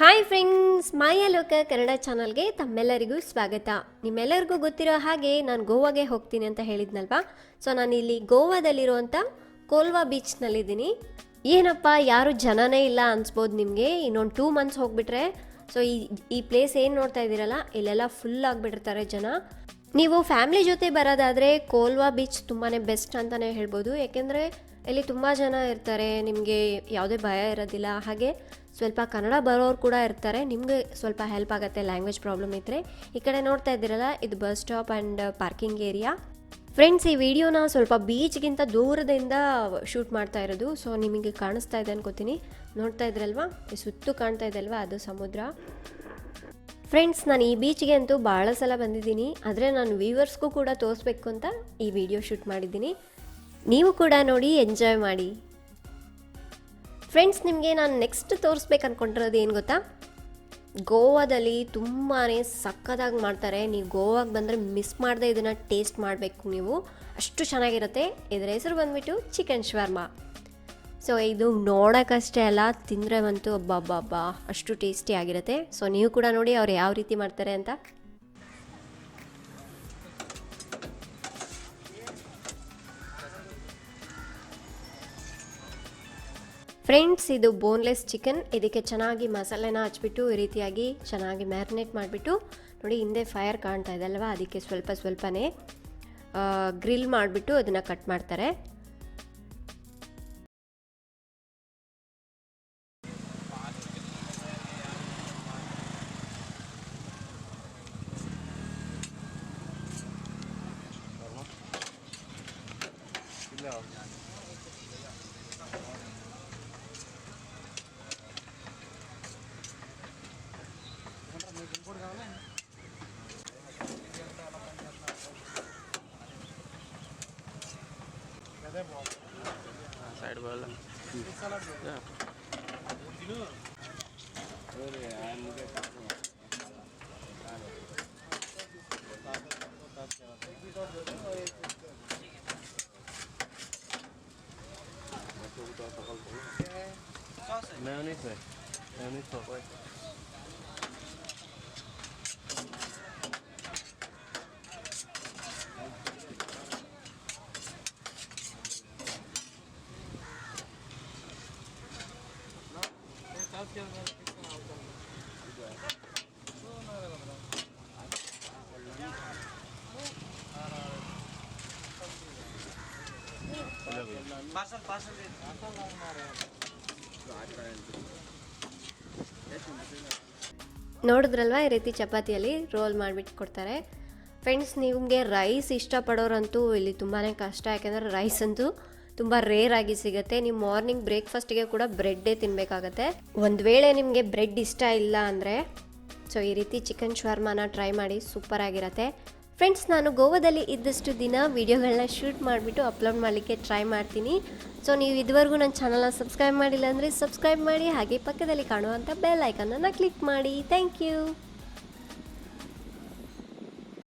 Hi friends ಮಾಯಾಲೋಕ Kannada ಚಾನಲ್ಗೆ ತಮ್ಮೆಲ್ಲರಿಗೂ ಸ್ವಾಗತ. ನಿಮ್ಮೆಲ್ಲರಿಗೂ ಗೊತ್ತಿರೋ ಹಾಗೆ ನಾನು ಗೋವಾಗೆ ಹೋಗ್ತೀನಿ ಅಂತ ಹೇಳಿದ್ನಲ್ವಾ? ಸೊ ಇಲ್ಲಿ ಗೋವಾದಲ್ಲಿರುವಂಥ ಕೋಲ್ವಾ ಬೀಚ್ನಲ್ಲಿದ್ದೀನಿ. ಏನಪ್ಪ, ಯಾರು ಜನನೇ ಇಲ್ಲ ಅನ್ಸ್ಬೋದು ನಿಮಗೆ. ಇನ್ನೊಂದು ಟೂ ಮಂತ್ಸ್ ಹೋಗ್ಬಿಟ್ರೆ. ಸೊ ಈ ಈ ಪ್ಲೇಸ್ ಏನು ನೋಡ್ತಾ ಇದ್ದೀರಲ್ಲ, ಇಲ್ಲೆಲ್ಲ ಫುಲ್ ಆಗಿಬಿಟ್ಟಿರ್ತಾರೆ ಜನ. ನೀವು ಫ್ಯಾಮಿಲಿ ಜೊತೆ ಬರೋದಾದರೆ ಕೋಲ್ವಾ ಬೀಚ್ ತುಂಬಾ ಬೆಸ್ಟ್ ಅಂತಲೇ ಹೇಳ್ಬೋದು. ಯಾಕೆಂದರೆ, ಇಲ್ಲಿ ತುಂಬ ಜನ ಇರ್ತಾರೆ. ನಿಮಗೆ ಯಾವುದೇ ಭಯ ಇರೋದಿಲ್ಲ. ಹಾಗೆ ಸ್ವಲ್ಪ ಕನ್ನಡ ಬರೋರು ಕೂಡ ಇರ್ತಾರೆ. ನಿಮಗೆ ಸ್ವಲ್ಪ ಹೆಲ್ಪ್ ಆಗುತ್ತೆ ಲ್ಯಾಂಗ್ವೇಜ್ ಪ್ರಾಬ್ಲಮ್ ಇದ್ದರೆ ಈ ಕಡೆ ನೋಡ್ತಾ ಇದ್ದೀರಲ್ಲ, ಇದು bus stop and parking area friends ಈ ವಿಡಿಯೋನ ಸ್ವಲ್ಪ ಬೀಚ್ಗಿಂತ ದೂರದಿಂದ ಶೂಟ್ ಮಾಡ್ತಾ ಇರೋದು. ಸೊ ನಿಮಗೆ ಕಾಣಿಸ್ತಾ ಇದೆ ಅನ್ಕೋತೀನಿ. ನೋಡ್ತಾ ಇದ್ರಲ್ವಾ? ಸುತ್ತು ಕಾಣ್ತಾ ಇದೆ ಅಲ್ವಾ? ಅದು ಸಮುದ್ರ. ಫ್ರೆಂಡ್ಸ್ ನಾನು ಈ ಬೀಚ್ಗೆ ಅಂತೂ ಭಾಳ ಸಲ ಬಂದಿದ್ದೀನಿ. ಆದರೆ ನಾನು ವ್ಯೂವರ್ಸ್ಗೂ ಕೂಡ ತೋರಿಸ್ಬೇಕು ಅಂತ ಈ ವಿಡಿಯೋ ಶೂಟ್ ಮಾಡಿದ್ದೀನಿ. ನೀವು ಕೂಡ ನೋಡಿ ಎಂಜಾಯ್ ಮಾಡಿ. ಫ್ರೆಂಡ್ಸ್ ನಿಮಗೆ ನಾನು ನೆಕ್ಸ್ಟ್ ತೋರಿಸ್ಬೇಕು ಅಂದ್ಕೊಂಡಿರೋದು ಏನು ಗೊತ್ತಾ? ಗೋವಾದಲ್ಲಿ ತುಂಬಾ ಸಕ್ಕತ್ತಾಗಿ ಮಾಡ್ತಾರೆ. ನೀವು ಗೋವಾಗೆ ಬಂದರೆ ಮಿಸ್ ಮಾಡದೆ ಇದನ್ನು ಟೇಸ್ಟ್ ಮಾಡಬೇಕು ನೀವು. ಅಷ್ಟು ಚೆನ್ನಾಗಿರುತ್ತೆ. ಇದರ ಹೆಸರು ಬಂದುಬಿಟ್ಟು ಚಿಕನ್ ಶವರ್ಮಾ ಸೊ ಇದು ನೋಡೋಕ್ಕಷ್ಟೇ ಅಲ್ಲ, ತಿಂದರೆ ಬಂತು ಅಬ್ಬಬ್ಬಬ್ಬ, ಅಷ್ಟು ಟೇಸ್ಟಿ ಆಗಿರುತ್ತೆ. ಸೊ ನೀವು ಕೂಡ ನೋಡಿ ಅವ್ರು ಯಾವ ರೀತಿ ಮಾಡ್ತಾರೆ ಅಂತ. ಫ್ರೆಂಡ್ಸ್, ಇದು ಬೋನ್ಲೆಸ್ ಚಿಕನ್. ಇದಕ್ಕೆ ಚೆನ್ನಾಗಿ ಮಸಾಲೆನ ಹಚ್ಬಿಟ್ಟು, ಈ ರೀತಿಯಾಗಿ ಚೆನ್ನಾಗಿ ಮ್ಯಾರಿನೇಟ್ ಮಾಡಿಬಿಟ್ಟು, ನೋಡಿ ಹಿಂದೆ ಫೈರ್ ಕಾಣ್ತಾ ಇದೆ ಅಲ್ವಾ? ಅದಕ್ಕೆ ಸ್ವಲ್ಪ ಸ್ವಲ್ಪನೇ ಗ್ರಿಲ್ ಮಾಡಿಬಿಟ್ಟು ಅದನ್ನು ಕಟ್ ಮಾಡ್ತಾರೆ. ఇంకోటి కావాలా సైడ్ పోదాం మేనేజ్ మేనేజ్ ನೋಡಿದ್ರಲ್ವ ಈ ರೀತಿ ಚಪಾತಿಯಲ್ಲಿ ರೋಲ್ ಮಾಡಿಬಿಟ್ಟು ಕೊಡ್ತಾರೆ. ಫ್ರೆಂಡ್ಸ್ ನಿಮಗೆ ರೈಸ್ ಇಷ್ಟಪಡೋರಂತೂ ಇಲ್ಲಿ ತುಂಬಾ ಕಷ್ಟ. ಯಾಕೆಂದರೆ ರೈಸ್ ಅಂತೂ ತುಂಬ ರೇರ್ ಆಗಿ ಸಿಗುತ್ತೆ. ನೀವು ಮಾರ್ನಿಂಗ್ ಬ್ರೇಕ್ಫಾಸ್ಟಿಗೆ ಕೂಡ ಬ್ರೆಡ್ಡೇ ತಿನ್ನಬೇಕಾಗತ್ತೆ ಒಂದು ವೇಳೆ ನಿಮಗೆ ಬ್ರೆಡ್ ಇಷ್ಟ ಇಲ್ಲ ಅಂದರೆ ಸೊ ಈ ರೀತಿ ಚಿಕನ್ ಶವರ್ಮಾನ ಟ್ರೈ ಮಾಡಿ ಸೂಪರ್ ಆಗಿರತ್ತೆ. ಫ್ರೆಂಡ್ಸ್ ನಾನು ಗೋವಾದಲ್ಲಿ ಇದ್ದಷ್ಟು ದಿನ ವೀಡಿಯೋಗಳನ್ನ ಶೂಟ್ ಮಾಡಿಬಿಟ್ಟು ಅಪ್ಲೋಡ್ ಮಾಡಲಿಕ್ಕೆ ಟ್ರೈ ಮಾಡ್ತೀನಿ. ಸೊ ನೀವು ಇದುವರೆಗೂ ನನ್ನ ಚಾನಲ್ನ ಸಬ್ಸ್ಕ್ರೈಬ್ ಮಾಡಿಲ್ಲ ಅಂದರೆ ಸಬ್ಸ್ಕ್ರೈಬ್ ಮಾಡಿ, ಹಾಗೆ ಪಕ್ಕದಲ್ಲಿ ಕಾಣುವಂಥ ಬೆಲ್ ಐಕನನ್ನು ಕ್ಲಿಕ್ ಮಾಡಿ. Thank you